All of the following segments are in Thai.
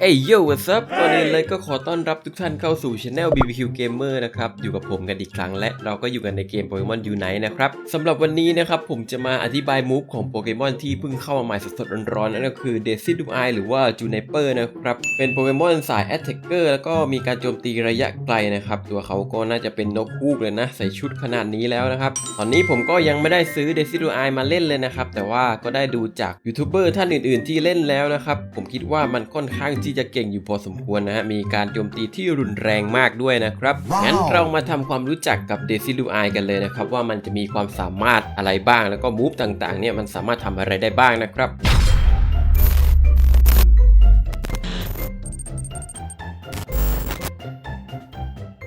เอ้ยโย่ what's up ก่อนอื่นเลยก็ขอต้อนรับทุกท่านเข้าสู่ Channel BBQ Gamer นะครับ อยู่กับผมกันอีกครั้งและเราก็อยู่กันในเกม Pokemon Unite นะครับสำหรับวันนี้นะครับ ผมจะมาอธิบายมูฟของโปเกมอนที่เพิ่งเข้ามาใหม่สดๆร้อนๆ นั่นก็คือ Decidueye หรือว่า Juniper นะครับ เป็นโปเกมอนสาย Attacker แล้วก็มีการโจมตีระยะไกลนะครับ ตัวเขาก็น่าจะเป็นนกฮูกเลยนะ ใส่ชุดขนาดนี้แล้วนะครับ ตอนนี้ผมก็ยังไม่ได้ซื้อ Decidueye มาเล่นเลยนะครับแต่ว่าก็ได้ดูจากยูทูบเบอร์ท่านอื่น ๆ ที่เล่นแล้วนะครับผมคิดว่ามันค่อนข้างที่จะเก่งอยู่พอสมควรนะฮะ มีการโจมตีที่รุนแรงมากด้วยนะครับว้าวงั้นเรามาทำความรู้จักกับ Decidueye กันเลยนะครับ ว่ามันจะมีความสามารถอะไรบ้าง แล้วก็มูฟต่างๆเนี่ยมันสามารถทำอะไรได้บ้างนะครับ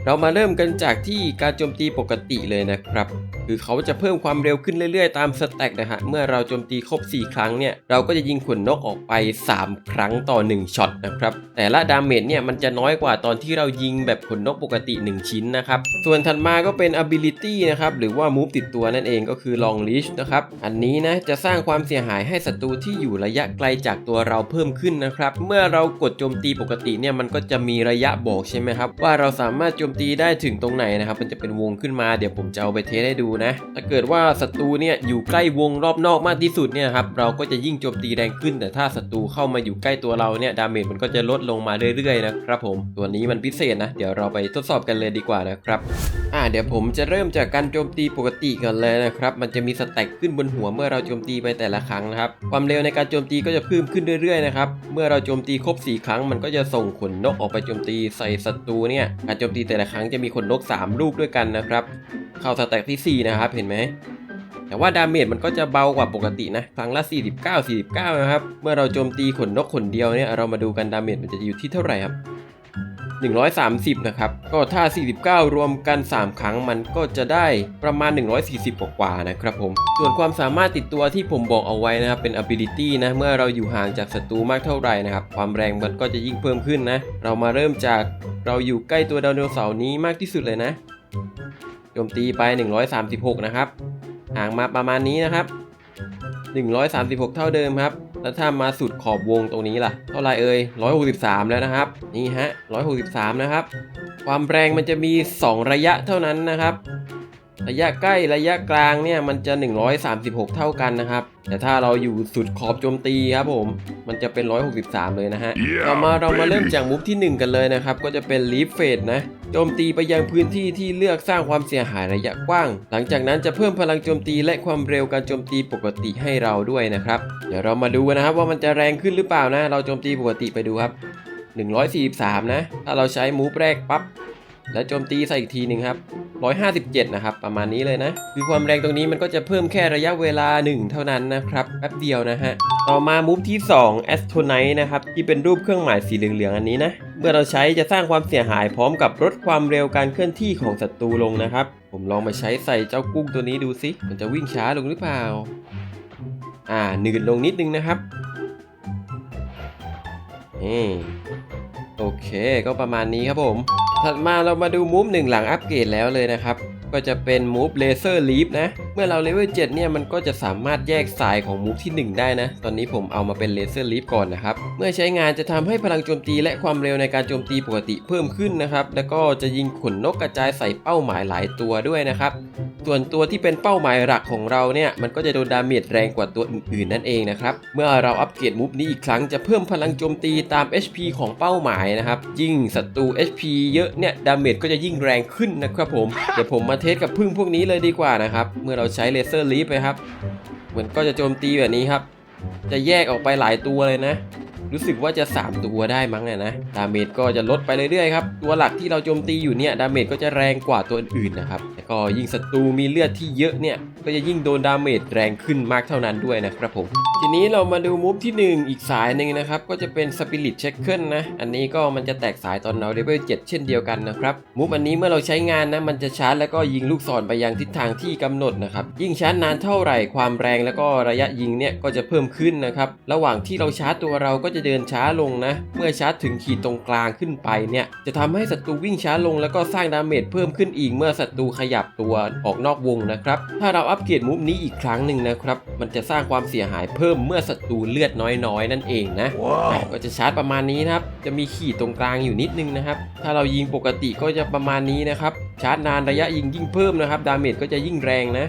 เรามาเริ่มกันจากที่การโจมตีปกติเลยนะครับ คือเขาจะเพิ่มความเร็วขึ้นเรื่อยๆ ตามสแต็กนะฮะ เมื่อเราโจมตีครบ 4 ครั้งเนี่ย เราก็จะยิงขนนกออกไป 3 ครั้งต่อ 1 ช็อตนะครับ แต่ละดาเมจเนี่ยมันจะน้อยกว่าตอนที่เรายิงแบบขนนกปกติ 1 ชิ้นนะครับ ส่วนถัดมาก็เป็น ability นะครับ หรือว่า move ติดตัวนั่นเองก็คือ long reach นะครับ อันนี้นะจะสร้างความเสียหายให้ศัตรูที่อยู่ระยะไกลจากตัวเราเพิ่มขึ้นนะครับ เมื่อเรากดโจมตีปกติเนี่ยมันก็จะมีระยะบอกใช่ไหมครับว่าเราสามารถโจมตีได้ถึงตรงไหนนะครับ มันจะเป็นวงขึ้นมาเดี๋ยวผมจะเอาไปเทสให้ดูนะ ถ้าเกิดว่าศัตรูเนี่ยอยู่ใกล้วงรอบนอกมากที่สุดเนี่ยครับเราก็จะยิ่งโจมตีแรงขึ้น แต่ถ้าศัตรูเข้ามาอยู่ใกล้ตัวเราเนี่ยดาเมจมันก็จะลดลงมาเรื่อยๆนะครับผมตัวนี้มันพิเศษนะ เดี๋ยวเราไปทดสอบกันเลยดีกว่านะครับอ่าเดี๋ยวผมจะเริ่มจากการโจมตีปกติก่อนเลยนะครับมันจะมีสแต็กขึ้นบนหัวเมื่อเราโจมตีไปแต่ละครั้งนะครับความเร็วในการโจมตีก็จะเพิ่มขึ้นเรื่อยๆนะครับเมื่อเราโจมตีครบ 4 ครั้ง มันก็จะส่งขนนกออกไปโจมตีใส่ศัตรูเนี่ยการโจมตีแต่ละครั้งจะมีขนนก 3 ลูกด้วยกันนะครับเข้าสแต็กที่ 4 นะครับ เห็นไหม แต่ว่าดาเมจมันก็จะเบากว่าปกตินะ ครั้งละ 49 49 นะครับ เมื่อเราโจมตีขนนกขนเดียวเนี่ย เรามาดูกันดาเมจมันจะอยู่ที่เท่าไหร่ครับ130 นะครับ ก็ถ้า 49 รวมกัน 3 ครั้งมันก็จะได้ประมาณ 140 กว่าๆนะครับผม ส่วนความสามารถติดตัวที่ผมบอกเอาไว้นะครับ เป็น ability นะ เมื่อเราอยู่ห่างจากศัตรูมากเท่าไหร่นะครับ ความแรงมันก็จะยิ่งเพิ่มขึ้นนะ เรามาเริ่มจากเราอยู่ใกล้ตัวไดโนเสาร์นี้มากที่สุดเลยนะ โจมตีไป 136 นะครับ ห่างมาประมาณนี้นะครับ 136 เท่าเดิมครับ แล้วถ้ามาสุดขอบวงตรงนี้ล่ะ เท่าไหรเอ่ย 163 แล้วนะครับ นี่ฮะ 163 นะครับ ความแรงมันจะมี 2 ระยะเท่านั้นนะครับ ระยะใกล้ระยะกลางเนี่ยมันจะ 136 เท่ากันนะครับ แต่ถ้าเราอยู่สุดขอบโจมตีครับผม มันจะเป็น 163 เลยนะฮะต่อมาเรามาเริ่มจากมุฟที่ 1 กันเลยนะครับ ก็จะเป็นลีฟเฟดนะ โจมตีไปยังพื้นที่ที่เลือกสร้างความเสียหายระยะกว้าง หลังจากนั้นจะเพิ่มพลังโจมตีและความเร็วการโจมตีปกติให้เราด้วยนะครับ เดี๋ยวเรามาดูนะครับว่ามันจะแรงขึ้นหรือเปล่านะ เราโจมตีปกติไปดูครับ 143 นะ ถ้าเราใช้มูฟแรกปั๊บ แล้วโจมตีใส่อีกทีหนึ่งครับ157 นะครับ ประมาณนี้เลยนะ คือความแรงตรงนี้มันก็จะเพิ่มแค่ระยะเวลา 1 เท่านั้นนะครับแป๊บเดียวนะฮะ ต่อมามูฟที่ 2 a s t r o n i t นะครับ ที่เป็นรูปเครื่องหมายสีเหลืองๆอันนี้นะ เมื่อเราใช้จะสร้างความเสียหายพร้อมกับลดความเร็วการเคลื่อนที่ของศัตรูลงนะครับ ผมลองมาใช้ใส่เจ้ากุ้งตัวนี้ดูสิมันจะวิ่งช้าลงหรือเปล่า อ่าหนืดลงนิดนึงนะครับนี่โอเค ก็ประมาณนี้ครับผม ถัดมาเรามาดูมูฟหนึ่งหลังอัปเกรดแล้วเลยนะครับ ก็จะเป็นมูฟเลเซอร์ลีฟนะ เมื่อเราเลเวล7เนี่ยมันก็จะสามารถแยกสายของมูฟที่ 1 ได้นะ ตอนนี้ผมเอามาเป็นเลเซอร์ลีฟก่อนนะครับ เมื่อใช้งานจะทำให้พลังโจมตีและความเร็วในการโจมตีปกติเพิ่มขึ้นนะครับ แล้วก็จะยิงขนนกกระจายใส่เป้าหมายหลายตัวด้วยนะครับ ส่วนตัวที่เป็นเป้าหมายหลักของเราเนี่ยมันก็จะโดนดาเมจแรงกว่าตัวอื่นๆนั่นเองนะครับ เมื่อเราอัปเกรดมูฟนี้อีกครั้งจะเพิ่มพลังโจมตีตาม HP ของเป้าหมายนะครับ ยิ่งศัตรู HP เยอะเนี่ยดาเมจก็จะยิ่งแรงขึ้นนะครับผม เดี๋ยวผมมาเททสกับพึ่งพวกนี้เลยดีกว่านะครับ เมื่อเราใช้เลเซอร์ลีฟไปครับ เหมือนก็จะโจมตีแบบนี้ครับ จะแยกออกไปหลายตัวเลยนะ รู้สึกว่าจะ 3 ตัวได้มั้งเนี่ยนะ ดาเมจก็จะลดไปเรื่อยๆครับ ตัวหลักที่เราโจมตีอยู่เนี่ย ดาเมจก็จะแรงกว่าตัวอื่นนะครับ แล้วก็ยิ่งศัตรูมีเลือดที่เยอะเนี่ย ก็จะยิ่งโดนดาเมจแรงขึ้นมากเท่านั้นด้วยนะครับผม ทีนี้เรามาดูมูฟที่ 1 อีกสายหนึ่งนะครับ ก็จะเป็นสปิริตเช็คเกิลนะ อันนี้ก็มันจะแตกสายตอนเราเลเวล7เช่นเดียวกันนะครับมูฟอันนี้เมื่อเราใช้งานนะ มันจะชาร์จแล้วก็ยิงลูกศรไปยังทิศทางที่กำหนดนะครับ ยิ่งชาร์จนานเท่าไหร่ความแรงแล้วก็ระยะยิงเนี่ยก็จะเพิ่มขึ้นนะครับ ระหว่างที่เราชาร์จตัวเราก็จะเดินช้าลงนะ เมื่อชาร์จถึงขีดตรงกลางขึ้นไปเนี่ย จะทำให้ศัตรูวิ่งช้าลงแล้วก็สร้างดาเมจเพิ่มขึ้นอีกเมื่อศัตรูขยับตัวออกนอกวงนะครับ ถ้าเราอัปเกรดมูฟนี้อีกครั้งหนึ่งนะครับ มันจะสร้างความเสียหายเพิ่มเมื่อศัตรูเลือดน้อยๆ นั่นเองนะอะก็จะชาร์จประมาณนี้นะครับ จะมีขีดตรงกลางอยู่นิดนึงนะครับ ถ้าเรายิงปกติก็จะประมาณนี้นะครับ ชาร์จนานระยะยิงยิ่งเพิ่มนะครับ ดาเมจก็จะยิ่งแรงนะ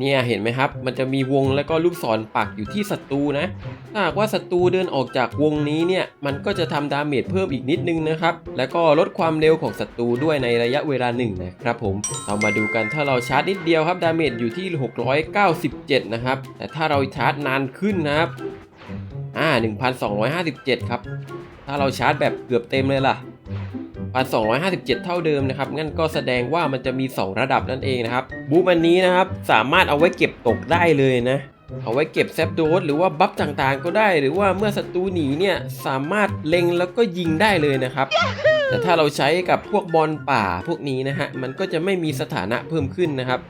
เนี่ยเห็นไหมครับ มันจะมีวงแล้วก็ลูกศรปักอยู่ที่ศัตรูนะ ถ้าหากว่าศัตรูเดินออกจากวงนี้เนี่ย มันก็จะทำดาเมจเพิ่มอีกนิดนึงนะครับ แล้วก็ลดความเร็วของศัตรูด้วยในระยะเวลาหนึ่งนะครับผม เรามาดูกันถ้าเราชาร์จนิดเดียวครับ ดาเมจอยู่ที่ 697 นะครับ แต่ถ้าเราชาร์จนานขึ้นนะครับ อ่า 1,257 ครับ ถ้าเราชาร์จแบบเกือบเต็มเลยล่ะ 1,257 เท่าเดิมนะครับงั้นก็แสดงว่ามันจะมี 2 ระดับนั่นเองนะครับบูมอันนี้นะครับสามารถเอาไว้เก็บตกได้เลยนะเอาไว้เก็บแซฟโดสหรือว่าบัฟต่างๆ ก็ได้ หรือว่าเมื่อศัตรูหนีเนี่ยสามารถเล็งแล้วก็ยิงได้เลยนะครับ แต่ถ้าเราใช้กับพวกบอลป่าพวกนี้นะฮะมันก็จะไม่มีสถานะเพิ่มขึ้นนะครับ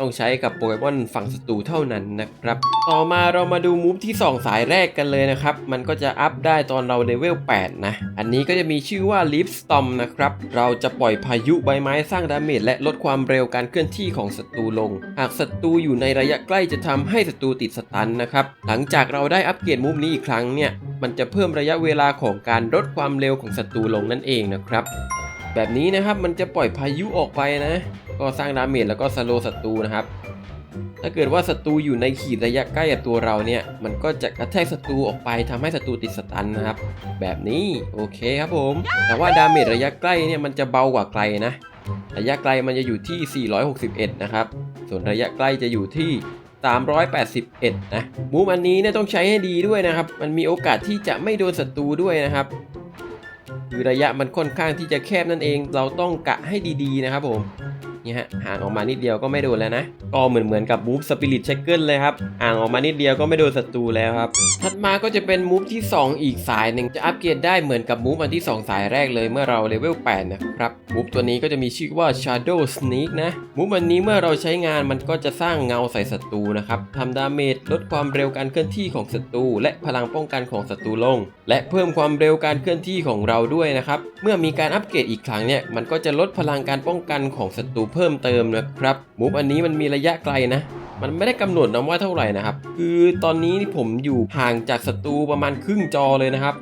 ต้องใช้กับโปเกมอนฝั่งศัตรูเท่านั้นนะครับ ต่อมาเรามาดูมูฟที่ 2 สายแรกกันเลยนะครับ มันก็จะอัพได้ตอนเราเลเวล 8 นะ อันนี้ก็จะมีชื่อว่า Leaf Storm นะครับ เราจะปล่อยพายุใบไม้สร้างดาเมจและลดความเร็วการเคลื่อนที่ของศัตรูลง หากศัตรูอยู่ในระยะใกล้จะทำให้ศัตรูติดสตันนะครับ หลังจากเราได้อัปเกรดมูฟนี้อีกครั้งเนี่ย มันจะเพิ่มระยะเวลาของการลดความเร็วของศัตรูลงนั่นเองนะครับ แบบนี้นะครับมันจะปล่อยพายุออกไปนะ ก็สร้างดาเมจแล้วก็สโลศัตรูนะครับ ถ้าเกิดว่าศัตรูอยู่ในขีดระยะใกล้กับตัวเราเนี่ย มันก็จะกระแทกศัตรูออกไปทำให้ศัตรูติดสตันนะครับ แบบนี้โอเคครับผม แต่ว่าดาเมจระยะใกล้เนี่ยมันจะเบากว่าไกลนะ ระยะไกลมันจะอยู่ที่ 461 นะครับ ส่วนระยะใกล้จะอยู่ที่381 นะมูฟอันนี้เนี่ยต้องใช้ให้ดีด้วยนะครับ มันมีโอกาสที่จะไม่โดนศัตรูด้วยนะครับ คือระยะมันค่อนข้างที่จะแคบนั่นเอง เราต้องกะให้ดีๆนะครับผม นี่ฮะห่างออกมานิดเดียวก็ไม่โดนแล้วนะ ก็เหมือนเหมือนกับมูฟสปิริตเชคเกิลเลยครับห่างออกมานิดเดียวก็ไม่โดนศัตรูแล้วครับ ถัดมาก็จะเป็นมูฟที่ 2 อีกสายหนึ่งจะอัปเกรดได้เหมือนกับมูฟอันที่ 2 สายแรกเลยเมื่อเราเลเวล8นะครับมูฟตัวนี้ก็จะมีชื่อว่า Shadow Sneak นะมูฟอันนี้เมื่อเราใช้งานมันก็จะสร้างเงาใส่ศัตรูนะครับทำดาเมจลดความเร็วการเคลื่อนที่ของศัตรูและพลังป้องกันของศัตรูลง และเพิ่มความเร็วการเคลื่อนที่ของเราด้วยนะครับเมื่อมีการอัปเกรดอีกครั้งเนี่ยมันก็จะลดพลังการป้องกันของศัตรูเพิ่มเติมนะครับมูฟอันนี้มันมีระยะไกลนะ มันไม่ได้กำหนดนะว่าเท่าไหร่นะครับ คือตอนนี้ที่ผมอยู่ห่างจากศัตรูประมาณครึ่งจอเลยนะครับ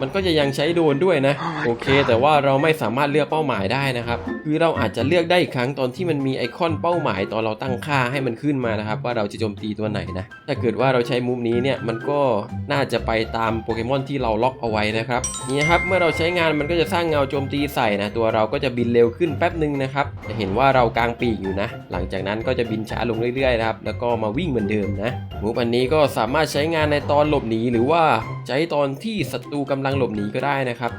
มันก็จะยังใช้โดรนด้วยนะ โอเค แต่ว่าเราไม่สามารถเลือกเป้าหมายได้นะครับ คือเราอาจจะเลือกได้อีกครั้งตอนที่มันมีไอคอนเป้าหมายตอนเราตั้งค่าให้มันขึ้นมานะครับ ว่าเราจะโจมตีตัวไหนนะ ถ้าเกิดว่าเราใช้มุมนี้เนี่ยมันก็น่าจะไปตามโปเกมอนที่เราล็อกเอาไว้นะครับนี่ครับ เมื่อเราใช้งานมันก็จะสร้างเงาโจมตีใส่นะตัวเราก็จะบินเร็วขึ้นแป๊บหนึ่งนะครับ จะเห็นว่าเรากลางปีกอยู่นะ หลังจากนั้นก็จะบินช้าลงเรื่อยๆนะครับแล้วก็มาวิ่งเหมือนเดิมนะมูฟอันนี้ก็สามารถใช้งานในตอนหลบหนีหรือว่าใช้ตอนที่ศัตรูกำลังหลบหนีก็ได้นะครับ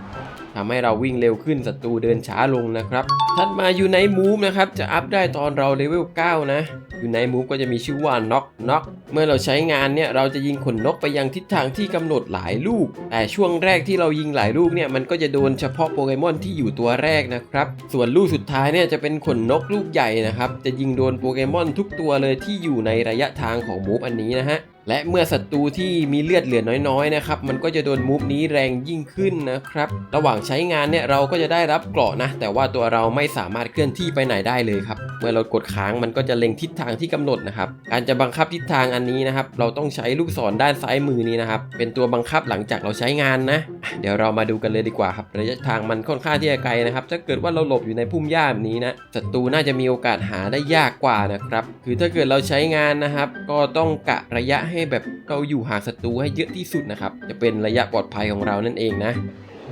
ทำให้เราวิ่งเร็วขึ้นศัตรูเดินช้าลงนะครับถัดมาอยู่ในมูฟนะครับจะอัพได้ตอนเราเลเวล9นะอยู่ในมูฟก็จะมีชื่อว่าน็อกน็อกเมื่อเราใช้งานเนี่ยเราจะยิงขนนกไปยังทิศทางที่กำหนดหลายลูก แต่ช่วงแรกที่เรายิงหลายลูกเนี่ยมันก็จะโดนเฉพาะโปเกมอนที่อยู่ตัวแรกนะครับ ส่วนลูกสุดท้ายเนี่ยจะเป็นขนนกลูกใหญ่นะครับ จะยิงโดนโปเกมอนทุกตัวเลยที่อยู่ในระยะทางของมูฟอันนี้นะฮะ และเมื่อศัตรูที่มีเลือดเหลือน้อยๆนะครับ มันก็จะโดนมูฟนี้แรงยิ่งขึ้นนะครับ ระหว่างใช้งานเนี่ยเราก็จะได้รับเกราะนะ แต่ว่าตัวเราไม่สามารถเคลื่อนที่ไปไหนได้เลยครับ เมื่อเรากดค้างมันก็จะเล็งทิศทางที่กำหนดนะครับ การจะบังคับทิศทางอันนี้นะครับ เราต้องใช้ลูกศรด้านซ้ายมือนี้นะครับ เป็นตัวบังคับหลังจากเราใช้งานนะ เดี๋ยวเรามาดูกันเลยดีกว่าครับ ระยะทางมันค่อนข้างที่จะไกลนะครับ ถ้าเกิดว่าเราหลบอยู่ในพุ่มหญ้าแบบนี้นะ ศัตรูน่าจะมีโอกาสหาได้ยากกว่านะครับ คือถ้าเกิดเราใช้งานนะครับ ก็ต้องกะระยะให้แบบเราอยู่ห่างศัตรูให้เยอะที่สุดนะครับ จะเป็นระยะปลอดภัยของเรานั่นเองนะ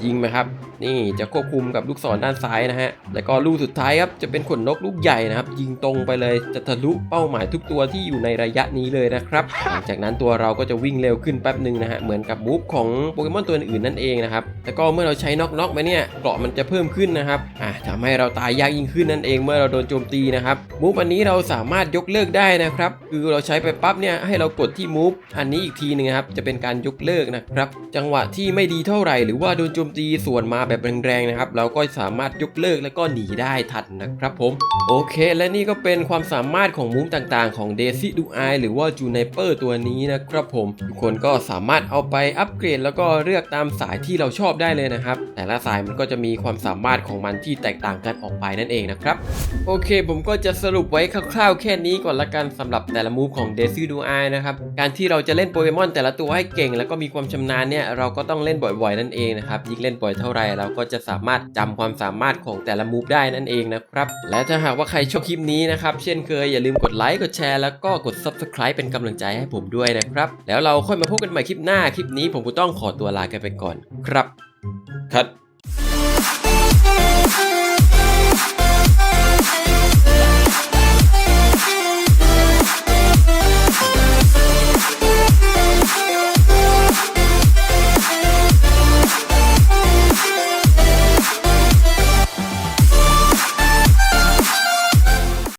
ยิงไหมครับ นี่จะควบคุมกับลูกศรด้านซ้ายนะฮะ แล้วก็ลูกสุดท้ายครับจะเป็นขนนกลูกใหญ่นะครับ ยิงตรงไปเลยจะทะลุเป้าหมายทุกตัวที่อยู่ในระยะนี้เลยนะครับ หลังจากนั้นตัวเราก็จะวิ่งเร็วขึ้นแป๊บหนึ่งนะฮะ เหมือนกับมูฟของโปเกมอนตัวอื่นนั่นเองนะครับ แล้วก็เมื่อเราใช้น็อกน็อกไปเนี่ยเกราะมันจะเพิ่มขึ้นนะครับอ่าทำให้เราตายยากยิ่งขึ้นนั่นเองเมื่อเราโดนโจมตีนะครับมูฟอันนี้เราสามารถยกเลิกได้นะครับ คือเราใช้ไปปั๊บเนี่ยให้เรากดที่มูฟอันนี้อีกทีหนึงครับจะเป็นการยกเลิกนะครับจังหวะที่ไม่ดีเท่าไหร่หรือว่าโดนโจจมตีส่วนมาแบบแรงๆนะครับ เราก็สามารถยกเลิกแล้วก็หนีได้ทันนะครับผม โอเค และนี่ก็เป็นความสามารถของมุมต่างๆ ของเดซี่ดูไอหรือว่าจูไนเปอร์ตัวนี้นะครับผม ทุกคนก็สามารถเอาไปอัปเกรด แล้วก็เลือกตามสายที่เราชอบได้เลยนะครับ แต่ละสายมันก็จะมีความสามารถของมันที่แตกต่างกันออกไปนั่นเองนะครับ โอเค ผมก็จะสรุปไว้คร่าวๆ แค่นี้ก่อนละกันสำหรับแต่ละมูฟของเดซี่ดูไอนะครับ การที่เราจะเล่นโปเกมอนแต่ละตัวให้เก่ง แล้วก็มีความชำนาญเนี่ยเราก็ต้องเล่นบ่อยๆนั่นเองนะครับยิ่งเล่นบ่อยเท่าไหร่เราก็จะสามารถจำความสามารถของแต่ละมูฟได้นั่นเองนะครับ และถ้าหากว่าใครชอบคลิปนี้นะครับ เช่นเคยอย่าลืมกดไลค์กดแชร์แล้วก็กด subscribe เป็นกำลังใจให้ผมด้วยนะครับ แล้วเราค่อยมาพบกันใหม่คลิปหน้าคลิปนี้ผมก็ต้องขอตัวลากันไปก่อน ครับคัด